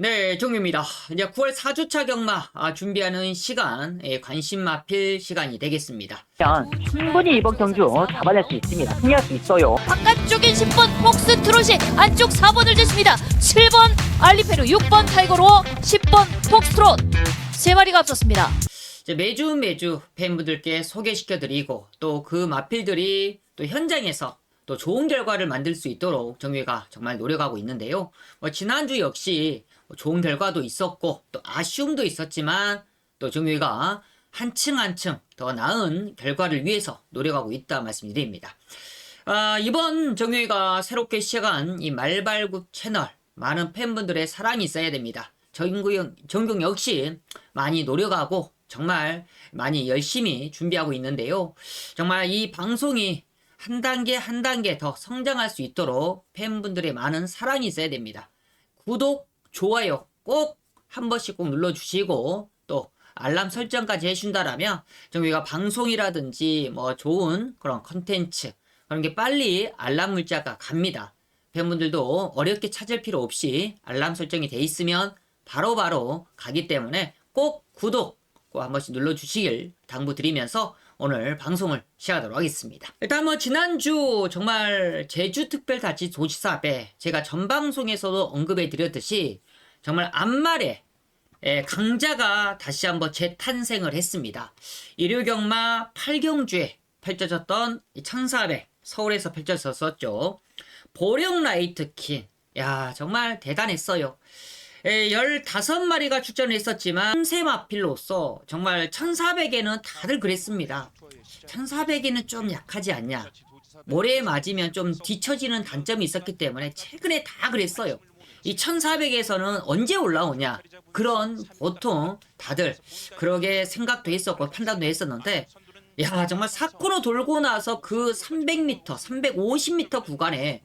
네, 종유입니다. 이제 9월 4주차 경마 아, 준비하는 시간, 예, 관심 마필 시간이 되겠습니다. 면 충분히 이번 경주 잡아낼 수 있습니다. 승리할 수 있어요. 바깥쪽인 10번 폭스 트롯이 안쪽 4번을 쟀습니다. 7번 알리페루, 6번 타이거로, 10번 폭스 트롯 세 마리가 앞섰습니다. 이제 매주 매주 팬분들께 소개시켜드리고 또 그 마필들이 또 현장에서 또 좋은 결과를 만들 수 있도록 정유가 정말 노력하고 있는데요. 뭐 지난주 역시 뭐 좋은 결과도 있었고 또 아쉬움도 있었지만 또 정유가 한층 한층 더 나은 결과를 위해서 노력하고 있다 말씀드립니다. 아, 이번 정유이가 새롭게 시작한 이 말발굽 채널 많은 팬분들의 사랑이 있어야 됩니다. 정경, 정경 역시 많이 노력하고 정말 많이 열심히 준비하고 있는데요. 정말 이 방송이 한 단계 한 단계 더 성장할 수 있도록 팬분들의 많은 사랑이 있어야 됩니다. 구독, 좋아요 꼭 한 번씩 꼭 눌러주시고 또 알람 설정까지 해준다라면 정유가 방송이라든지 뭐 좋은 그런 컨텐츠 그런 게 빨리 알람 문자가 갑니다. 팬분들도 어렵게 찾을 필요 없이 알람 설정이 돼 있으면 바로 바로 가기 때문에 꼭 구독 꼭 한 번씩 눌러주시길 당부드리면서 오늘 방송을 시작하도록 하겠습니다. 일단 뭐 지난주 정말 제주특별자치 도시사업에 제가 전 방송에서도 언급해 드렸듯이 정말 앞말에 예, 강자가 다시 한번 재탄생을 했습니다. 일요경마 8경주에 펼쳐졌던 1400 서울에서 펼쳐졌었죠. 보령 라이트 킨. 야, 정말 대단했어요. 예, 15마리가 출전을 했었지만 3마필로서 정말 1400에는 다들 그랬습니다. 1400에는 좀 약하지 않냐. 모래에 맞으면 좀 뒤처지는 단점이 있었기 때문에 최근에 다 그랬어요. 이 1400에서는 언제 올라오냐. 그런 보통 다들 그러게 생각도 했었고 판단도 했었는데 야 정말 사코로 돌고 나서 그 300m, 350m 구간에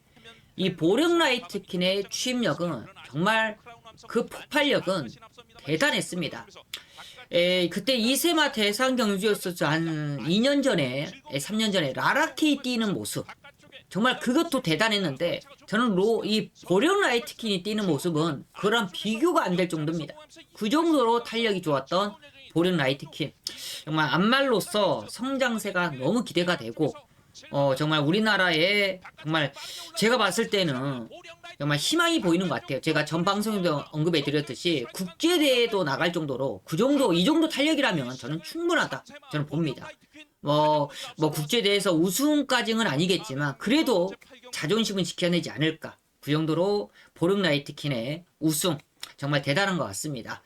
이 보령 라이트킨의 추임력은 정말 그 폭발력은 대단했습니다. 에, 그때 이세마 대상 경주였었죠. 한 2년 전에, 에, 3년 전에 라라케이 뛰는 모습. 정말 그것도 대단했는데 저는 로, 이 보령 라이트킨이 뛰는 모습은 그런 비교가 안 될 정도입니다. 그 정도로 탄력이 좋았던 보령 라이트킨. 정말 안말로서 성장세가 너무 기대가 되고 어, 정말 우리나라에 정말 제가 봤을 때는 정말 희망이 보이는 것 같아요. 제가 전 방송에도 언급해 드렸듯이 국제대회도 나갈 정도로 그 정도, 이 정도 탄력이라면 저는 충분하다. 저는 봅니다. 뭐, 뭐 국제대회에서 우승까지는 아니겠지만 그래도 자존심은 지켜내지 않을까. 그 정도로 보름 라이트킨의 우승 정말 대단한 것 같습니다.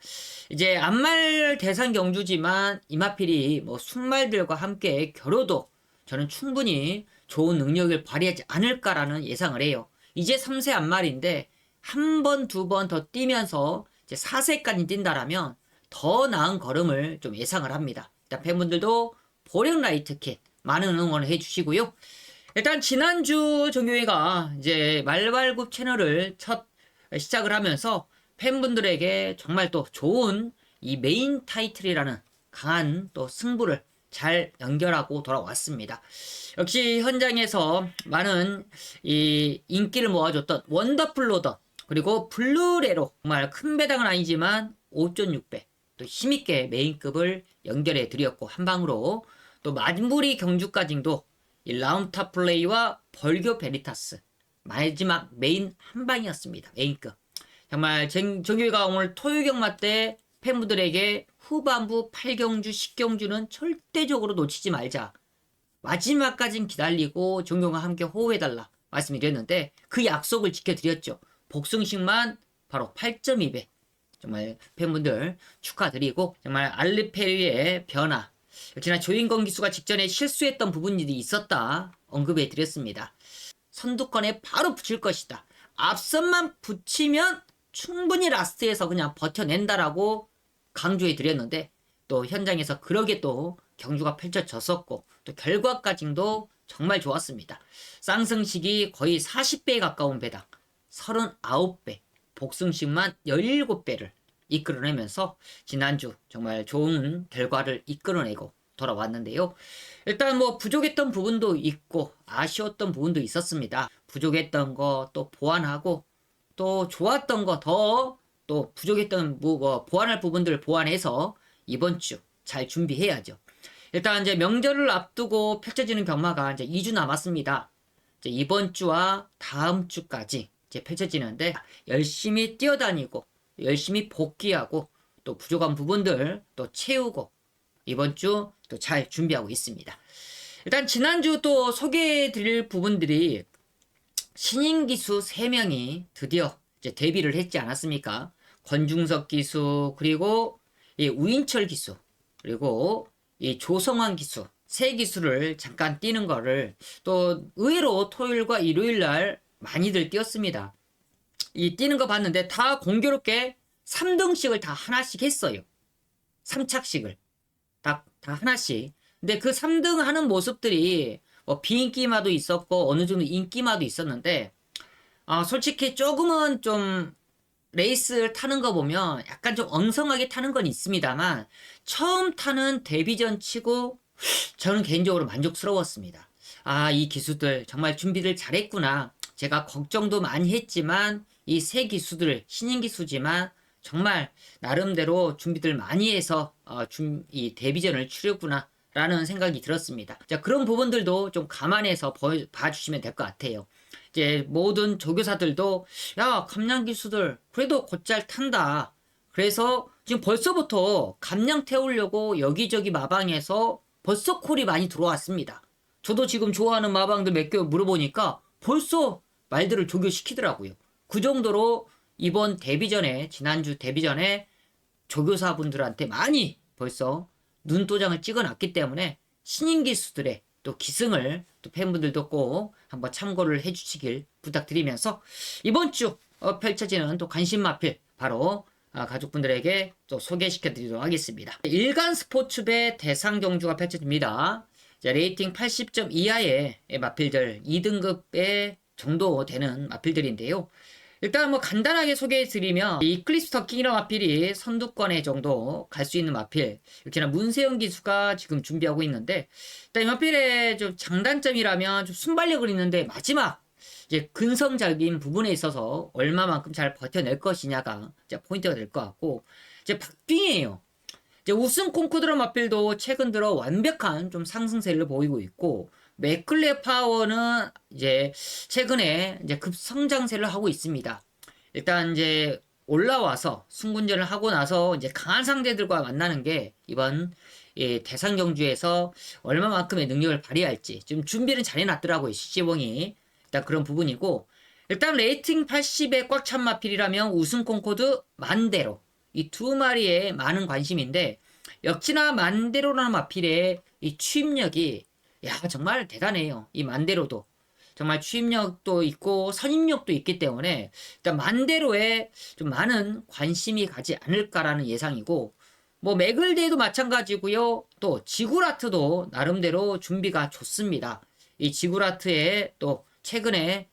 이제 안말 대상 경주지만 이마필이 뭐 순말들과 함께 겨뤄도 저는 충분히 좋은 능력을 발휘하지 않을까라는 예상을 해요. 이제 3세 안말인데 한 번, 두 번 더 뛰면서 이제 4세까지 뛴다라면 더 나은 걸음을 좀 예상을 합니다. 일단 팬분들도 보령 라이트킷 많은 응원을 해주시고요. 일단 지난주 정교회가 이제 말발굽 채널을 첫 시작을 하면서 팬분들에게 정말 또 좋은 이 메인 타이틀이라는 강한 또 승부를 잘 연결하고 돌아왔습니다. 역시 현장에서 많은 이 인기를 모아줬던 원더풀 로더 그리고 블루레로 정말 큰 배당은 아니지만 5.6배 또 힘있게 메인급을 연결해 드렸고 한 방으로 또 경주까지도 이 라운타 플레이와 벌교 베리타스 마지막 메인 한 방이었습니다. 메인급 정말 정, 정규가 오늘 토요 경마 때 팬분들에게 후반부 8경주, 10경주는 절대적으로 놓치지 말자. 마지막까진 기다리고 종경과 함께 호흡해달라 말씀드렸는데 그 약속을 지켜드렸죠. 복승식만 바로 8.2배. 정말 팬분들 축하드리고 정말 알르페리의 변화. 역시나 조인건 기수가 직전에 실수했던 부분들이 있었다 언급해 드렸습니다. 선두권에 바로 붙일 것이다. 앞선만 붙이면 충분히 라스트에서 그냥 버텨낸다라고 강조해 드렸는데 또 현장에서 그러게 또 경주가 펼쳐졌었고 또 결과까지도 정말 좋았습니다. 쌍승식이 거의 40배에 가까운 배당 39배 복승식만 17배를 이끌어내면서 지난주 정말 좋은 결과를 이끌어내고 돌아왔는데요. 일단 뭐 부족했던 부분도 있고 아쉬웠던 부분도 있었습니다. 부족했던 거 또 보완하고 또 좋았던 거 더 또 부족했던 뭐, 뭐 보완할 부분들을 보완해서 이번 주 잘 준비해야죠. 일단 이제 명절을 앞두고 펼쳐지는 경마가 이제 2주 남았습니다. 이제 이번 주와 다음 주까지 이제 펼쳐지는데 열심히 뛰어다니고 열심히 복귀하고 또 부족한 부분들 또 채우고 이번 주 또 잘 준비하고 있습니다. 일단 지난주 또 소개해 드릴 부분들이 신인 기수 3명이 드디어 이제 데뷔를 했지 않았습니까? 권중석 기수, 그리고 이 우인철 기수, 그리고 이 조성환 기수, 세 기수를 잠깐 뛰는 거를 또 의외로 토요일과 일요일 날 많이들 뛰었습니다. 이 뛰는 거 봤는데 다 공교롭게 3등씩을 다 하나씩 했어요. 3착씩을. 다, 다 하나씩. 근데 그 3등 하는 모습들이 뭐 비인기마도 있었고 어느 정도 인기마도 있었는데 아 솔직히 조금은 좀 레이스를 타는 거 보면 약간 좀 엉성하게 타는 건 있습니다만 처음 타는 데뷔전 치고 저는 개인적으로 만족스러웠습니다. 아, 이 기수들 정말 준비를 잘했구나. 제가 걱정도 많이 했지만 이새 기수들 신인 기수지만 정말 나름대로 준비들 많이 해서 어, 준, 이 데뷔전을 치르구나 라는 생각이 들었습니다. 자, 그런 부분들도 좀 감안해서 보, 봐주시면 될 것 같아요. 이제 모든 조교사들도 야 감량 기수들 그래도 곧잘 탄다. 그래서 지금 벌써부터 감량 태우려고 여기저기 마방에서 벌써 콜이 많이 들어왔습니다. 저도 지금 좋아하는 마방들 몇 개 물어보니까 벌써 말들을 조교시키더라고요. 그 정도로 이번 데뷔전에 지난주 데뷔전에 조교사분들한테 많이 벌써 눈도장을 찍어놨기 때문에 신인 기수들의 또 기승을 또 팬분들도 꼭 한번 참고를 해주시길 부탁드리면서 이번 주 어, 펼쳐지는 또 관심 마필 바로 아, 가족분들에게 또 소개시켜 드리도록 하겠습니다. 일간 스포츠배 대상 경주가 펼쳐집니다. 자, 레이팅 80점 이하의 마필들 2등급의 정도 되는 마필들인데요. 일단 뭐 간단하게 소개해 드리면 이 클리스 터 킹이라는 마필이 선두권에 정도 갈 수 있는 마필 이렇게나 문세영 기수가 지금 준비하고 있는데 일단 이 마필의 좀 장단점이라면 좀 순발력을 있는데 마지막 이제 근성적인 부분에 있어서 얼마만큼 잘 버텨낼 것이냐가 이제 포인트가 될 것 같고 이제 박빙이에요. 이제 우승 콩쿠드로 마필도 최근 들어 완벽한 좀 상승세를 보이고 있고 맥클레 파워는 이제 최근에 이제 급성장세를 하고 있습니다. 일단 이제 올라와서 승군전을 하고 나서 이제 강한 상대들과 만나는 게 이번 이 대상 경주에서 얼마만큼의 능력을 발휘할지 지금 준비는 잘 해놨더라고요 시지봉이 일단 그런 부분이고 일단 레이팅 80에 꽉 찬 마필이라면 우승 콩코드 만대로 이 두 마리에 많은 관심인데 역시나 만대로라는 마필의 이 취입력이 야 정말 대단해요. 이 만대로도. 정말 취입력도 있고 선임력도 있기 때문에 일단 만대로에 좀 많은 관심이 가지 않을까라는 예상이고 뭐 맥을데이도 마찬가지고요. 또 지구라트도 나름대로 준비가 좋습니다. 이 지구라트에 또 최근에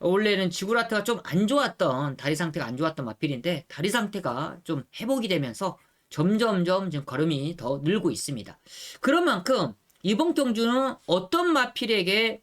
원래는 지구라트가 좀 안 좋았던 다리 상태가 안 좋았던 마필인데 다리 상태가 좀 회복이 되면서 점점점 지금 걸음이 더 늘고 있습니다. 그런 만큼 이번 경주는 어떤 마필에게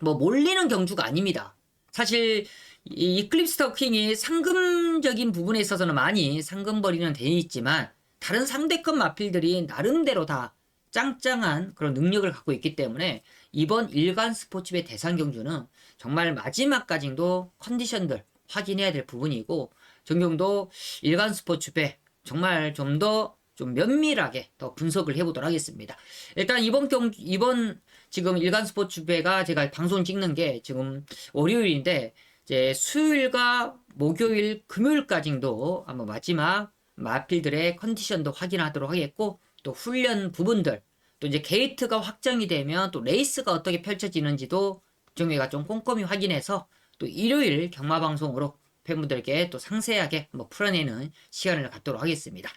뭐 몰리는 경주가 아닙니다. 사실 이 이클립스 터킹이 상금적인 부분에 있어서는 많이 상금벌이는 돼 있지만 다른 상대급 마필들이 나름대로 다 짱짱한 그런 능력을 갖고 있기 때문에 이번 일간 스포츠배 대상 경주는 정말 마지막까지도 컨디션들 확인해야 될 부분이고 정경도 일간 스포츠배 정말 좀 더 좀 면밀하게 더 분석을 해보도록 하겠습니다. 일단 이번 경주 이번 지금 일간 스포츠배가 제가 방송 찍는 게 지금 월요일인데 이제 수요일과 목요일 금요일까지도 한번 마지막 마필들의 컨디션도 확인하도록 하겠고 또 훈련 부분들 또 이제 게이트가 확정이 되면 또 레이스가 어떻게 펼쳐지는지도 정회가 좀 꼼꼼히 확인해서 또 일요일 경마 방송으로 팬분들께 또 상세하게 뭐 풀어내는 시간을 갖도록 하겠습니다.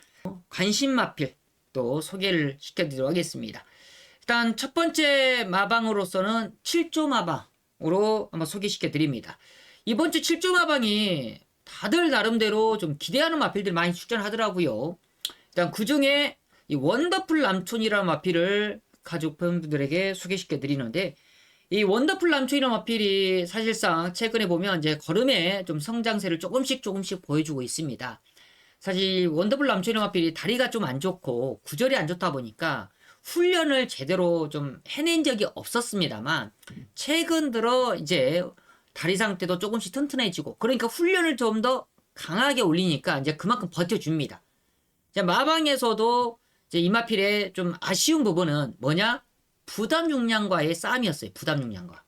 관심 마필 또 소개를 시켜드리도록 하겠습니다. 일단 첫 번째 마방으로서는 7조 마방으로 한번 소개시켜 드립니다. 이번 주 7조 마방이 다들 나름대로 좀 기대하는 마필들 많이 출전하더라고요. 일단 그 중에 이 원더풀 남촌이라는 마필을 가족 팬분들에게 소개시켜 드리는데 이 원더풀 남초 이름 어필이 사실상 최근에 보면 이제 걸음에 좀 성장세를 조금씩 조금씩 보여주고 있습니다. 사실 원더풀 남초 이름 어필이 다리가 좀 안 좋고 구절이 안 좋다 보니까 훈련을 제대로 좀 해낸 적이 없었습니다만 최근 들어 이제 다리 상태도 조금씩 튼튼해지고 그러니까 훈련을 좀 더 강하게 올리니까 이제 그만큼 버텨줍니다. 자, 마방에서도 이제 이마필의 좀 아쉬운 부분은 뭐냐? 부담 용량과의 싸움이었어요. 부담 용량과.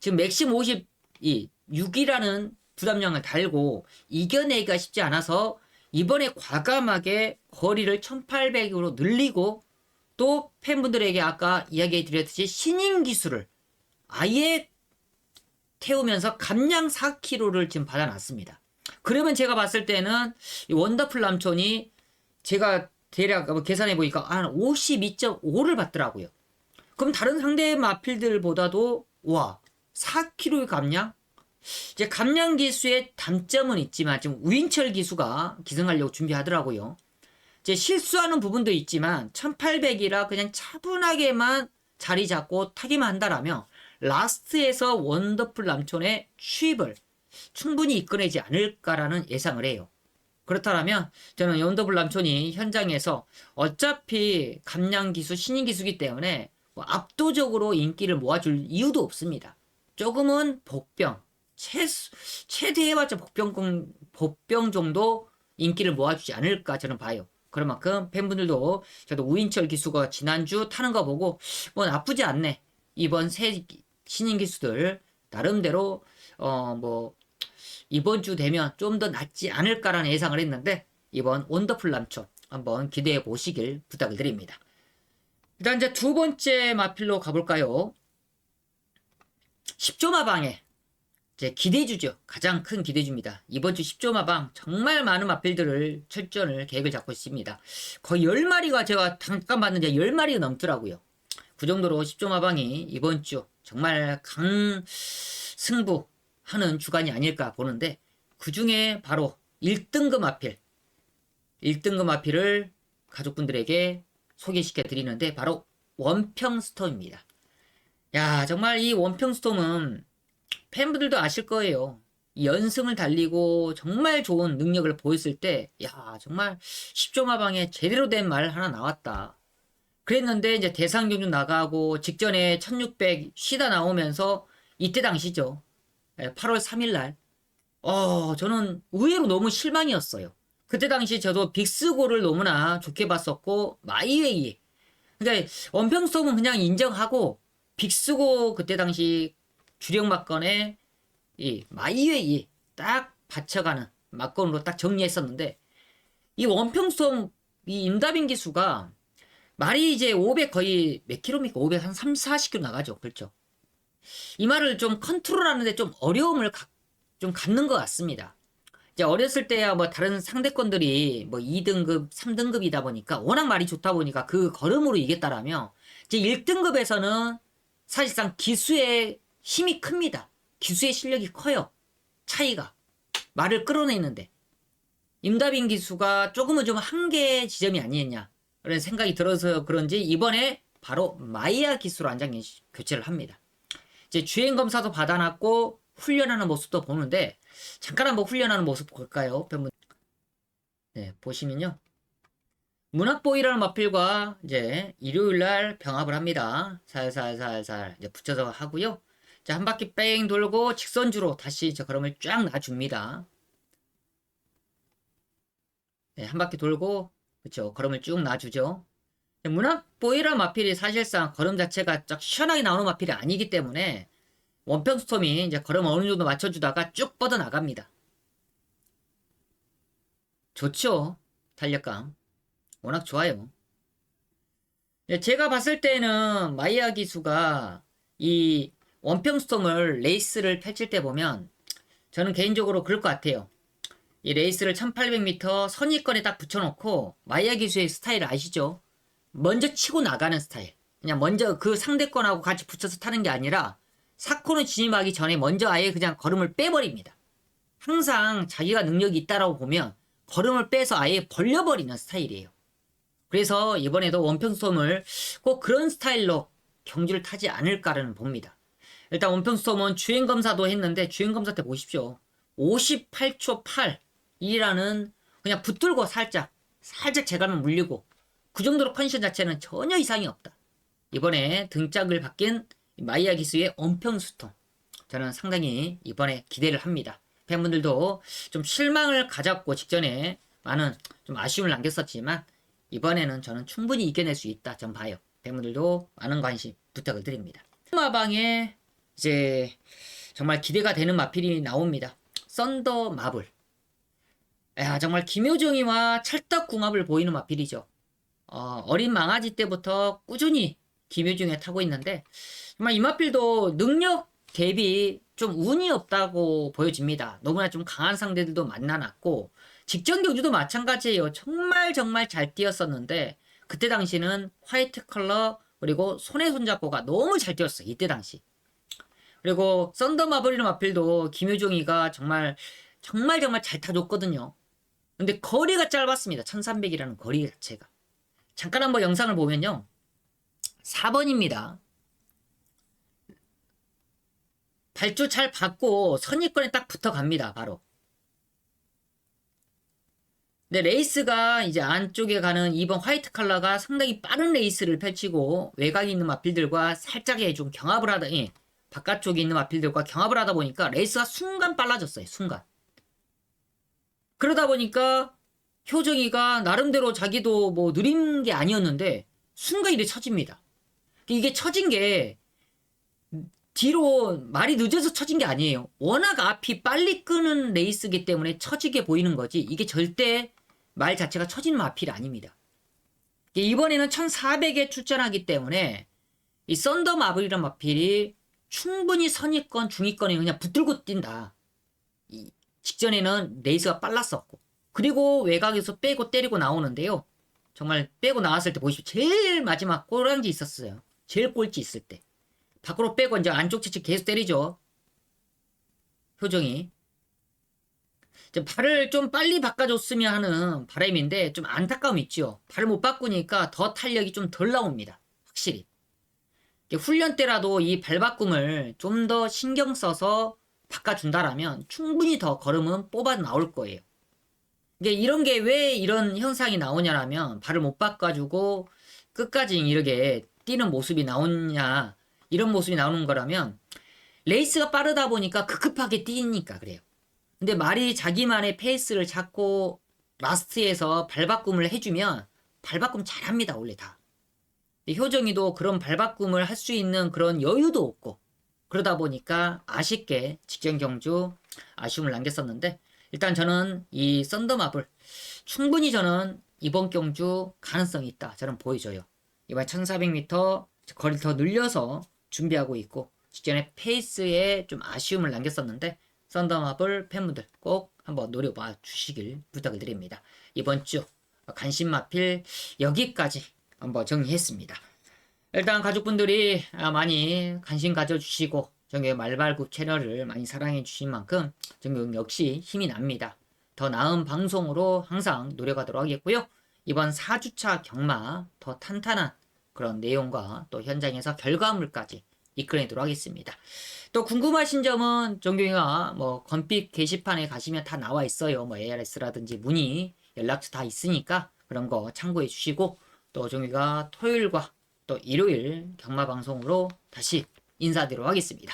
지금 맥심 52, 6이라는 부담 용량을 달고 이겨내기가 쉽지 않아서 이번에 과감하게 거리를 1800으로 늘리고 또 팬분들에게 아까 이야기 드렸듯이 신인 기술을 아예 태우면서 감량 4kg를 지금 받아놨습니다. 그러면 제가 봤을 때는 이 원더풀 남촌이 제가 대략 뭐 계산해 보니까 한 52.5를 받더라고요. 그럼 다른 상대 마필들보다도 와 4kg의 감량? 이제 감량 기수의 단점은 있지만 지금 우인철 기수가 기승하려고 준비하더라고요. 이제 실수하는 부분도 있지만 1800이라 그냥 차분하게만 자리 잡고 타기만 한다라면 라스트에서 원더풀 남촌의 추입을 충분히 이끌어내지 않을까라는 예상을 해요. 그렇다면 저는 원더풀 남촌이 현장에서 어차피 감량 기수 신인 기수기 때문에 뭐 압도적으로 인기를 모아줄 이유도 없습니다. 조금은 복병 최 최대해봤자 복병 복병 정도 인기를 모아주지 않을까 저는 봐요. 그런 만큼 팬분들도 저도 우인철 기수가 지난주 타는 거 보고 뭐 나쁘지 않네. 이번 새 신인 기수들 나름대로 어 뭐 이번 주 되면 좀 더 낫지 않을까라는 예상을 했는데 이번 원더풀 남촌 한번 기대해 보시길 부탁을 드립니다. 일단 이제 두 번째 마필로 가볼까요? 10조 마방에 이 제 기대주죠. 가장 큰 기대주입니다. 이번 주 10조 마방 정말 많은 마필들을 철전을 계획을 잡고 있습니다. 거의 10마리가 제가 잠깐 봤는데 10마리가 넘더라고요. 그 정도로 10조 마방이 이번 주 정말 강 승부하는 주간이 아닐까 보는데 그 중에 바로 1등급 마필 1등급 마필을 가족분들에게 소개시켜 드리는데 바로 원평 스톰입니다. 야 정말 이 원평 스톰은 팬분들도 아실 거예요. 이 연승을 달리고 정말 좋은 능력을 보였을 때, 야, 정말 10조 마방에 제대로 된 말 하나 나왔다. 그랬는데 이제 대상 경주 나가고 직전에 1600 쉬다 나오면서 이때 당시죠. 8월 3일 날. 어, 저는 의외로 너무 실망이었어요. 그때 당시 저도 빅스고를 너무나 좋게 봤었고, 마이웨이. 그러니까 원평스톰은 그냥 인정하고, 빅스고 그때 당시 주력 막건에 이 마이웨이 딱 받쳐가는 막건으로 딱 정리했었는데 이 원평성 이 임다빈 기수가 말이 이제 500 거의 몇 킬로입니까? 500 한 3, 40킬로 나가죠. 그렇죠. 이 말을 좀 컨트롤하는데 좀 어려움을 가- 좀 갖는 것 같습니다. 이제 어렸을 때야 뭐 다른 상대권들이 뭐 2등급, 3등급이다 보니까 워낙 말이 좋다 보니까 그 걸음으로 이겼다라면 이제 1등급에서는 사실상 기수의 힘이 큽니다. 기수의 실력이 커요. 차이가. 말을 끌어내는데. 임다빈 기수가 조금은 좀 한계 지점이 아니었냐. 그런 생각이 들어서 그런지 이번에 바로 마이야 기수로 안장 교체를 합니다. 이제 주행 검사도 받아놨고 훈련하는 모습도 보는데 잠깐 한번 훈련하는 모습 볼까요? 팬분. 네, 보시면요. 문학보이라는 마필과 이제 일요일 날 병합을 합니다. 살살살살 이제 붙여서 하고요. 자, 한 바퀴 뺑 돌고 직선주로 다시 이제 걸음을 쫙 놔줍니다. 네, 한 바퀴 돌고 그렇죠. 걸음을 쭉 놔주죠. 문학 보이라 마필이 사실상 걸음 자체가 쫙 시원하게 나오는 마필이 아니기 때문에 원평 스톰이 이제 걸음 어느 정도 맞춰주다가 쭉 뻗어 나갑니다. 좋죠. 탄력감. 워낙 좋아요. 네, 제가 봤을 때는 마이아 기수가 이 원평 스톰을 레이스를 펼칠 때 보면 저는 개인적으로 그럴 것 같아요. 이 레이스를 1800m 선입권에 딱 붙여놓고 마이아 기수의 스타일 아시죠? 먼저 치고 나가는 스타일. 그냥 먼저 그 상대권하고 같이 붙여서 타는 게 아니라 사코는 진입하기 전에 먼저 아예 그냥 걸음을 빼버립니다. 항상 자기가 능력이 있다라고 보면 걸음을 빼서 아예 벌려버리는 스타일이에요. 그래서 이번에도 원평스톰을 꼭 그런 스타일로 경주를 타지 않을까라는 봅니다. 일단 원평스톰은 주행 검사도 했는데 주행 검사 때 보십시오. 58초 8이라는 그냥 붙들고 살짝 살짝 재감을 물리고 그 정도로 컨디션 자체는 전혀 이상이 없다. 이번에 등짝을 바뀐 마이야 기수의 원평스톰 저는 상당히 이번에 기대를 합니다. 팬분들도 좀 실망을 가졌고 직전에 많은 좀 아쉬움을 남겼었지만 이번에는 저는 충분히 이겨낼 수 있다. 전 봐요. 팬분들도 많은 관심 부탁을 드립니다. 마방에 이제 정말 기대가 되는 마필이 나옵니다. 썬더 마블. 야 정말 김효정이와 찰떡 궁합을 보이는 마필이죠. 어, 린 망아지 때부터 꾸준히 김효중에 타고 있는데 정말 이 마필도 능력 대비 좀 운이 없다고 보여집니다. 너무나 좀 강한 상대들도 만나놨고 직전 경주도 마찬가지예요. 정말 정말 잘 뛰었었는데 그때 당시는 화이트 컬러 그리고 손에 손잡고가 너무 잘 뛰었어요. 이때 당시. 그리고 썬더 마블이나 마필도 김효종이가 정말 정말 정말 잘 타줬거든요. 근데 거리가 짧았습니다. 1300이라는 거리 자체가. 잠깐 한번 영상을 보면요. 4번입니다. 발주 잘 받고 선입권에 딱 붙어갑니다. 바로. 근데 레이스가 이제 안쪽에 가는 2번 화이트 컬러가 상당히 빠른 레이스를 펼치고 외곽에 있는 마필들과 살짝의 좀 경합을 하다, 예, 바깥쪽에 있는 마필들과 경합을 하다 보니까 레이스가 순간 빨라졌어요. 순간. 그러다 보니까 효정이가 나름대로 자기도 뭐 느린 게 아니었는데 순간 이래 처집니다. 이게 처진 게 뒤로 말이 늦어서 처진 게 아니에요. 워낙 앞이 빨리 끄는 레이스기 때문에 처지게 보이는 거지 이게 절대 말 자체가 처지는 마필이 아닙니다. 이번에는 1400에 출전하기 때문에 이 썬더 마블이란 마필이 충분히 선위권, 중위권에 그냥 붙들고 뛴다. 이 직전에는 레이스가 빨랐었고 그리고 외곽에서 빼고 때리고 나오는데요. 정말 빼고 나왔을 때 보십시오. 제일 마지막 꼬랑지 있었어요. 제일 꼴찌 있을 때. 밖으로 빼고 이제 안쪽 채찍 계속 때리죠. 효정이. 이제 발을 좀 빨리 바꿔줬으면 하는 바람인데 좀 안타까움이 있죠. 발을 못 바꾸니까 더 탄력이 좀 덜 나옵니다. 확실히. 훈련 때라도 이 발바꿈을 좀 더 신경 써서 바꿔준다라면 충분히 더 걸음은 뽑아 나올 거예요. 이게 이런 게 왜 이런 현상이 나오냐라면 발을 못 바꿔주고 끝까지 이렇게 뛰는 모습이 나오냐 이런 모습이 나오는 거라면 레이스가 빠르다 보니까 급급하게 뛰니까 그래요. 근데 말이 자기만의 페이스를 잡고 라스트에서 발바꿈을 해주면 발바꿈 잘합니다 원래 다. 효정이도 그런 발바꿈을 할 수 있는 그런 여유도 없고 그러다 보니까 아쉽게 직전 경주 아쉬움을 남겼었는데 일단 저는 이 썬더마블 충분히 저는 이번 경주 가능성이 있다 저는 보여줘요. 이번 1400m 거리를 더 늘려서 준비하고 있고 직전에 페이스에 좀 아쉬움을 남겼었는데 썬더마블 팬분들 꼭 한번 노려봐 주시길 부탁을 드립니다. 이번 주 관심 마필 여기까지 한번 정리했습니다. 일단 가족분들이 아, 많이 관심 가져주시고 정규 말발굽 채널을 많이 사랑해 주신 만큼 정규 역시 힘이 납니다. 더 나은 방송으로 항상 노력하도록 하겠고요. 이번 4주차 경마 더 탄탄한 그런 내용과 또 현장에서 결과물까지 이끌어내도록 하겠습니다. 또 궁금하신 점은 정경이가 뭐 건픽 게시판에 가시면 다 나와 있어요. 뭐 ARS라든지 문의 연락처 다 있으니까 그런 거 참고해 주시고 또 정경이가 토요일과 또 일요일 경마 방송으로 다시 인사드리도록 하겠습니다.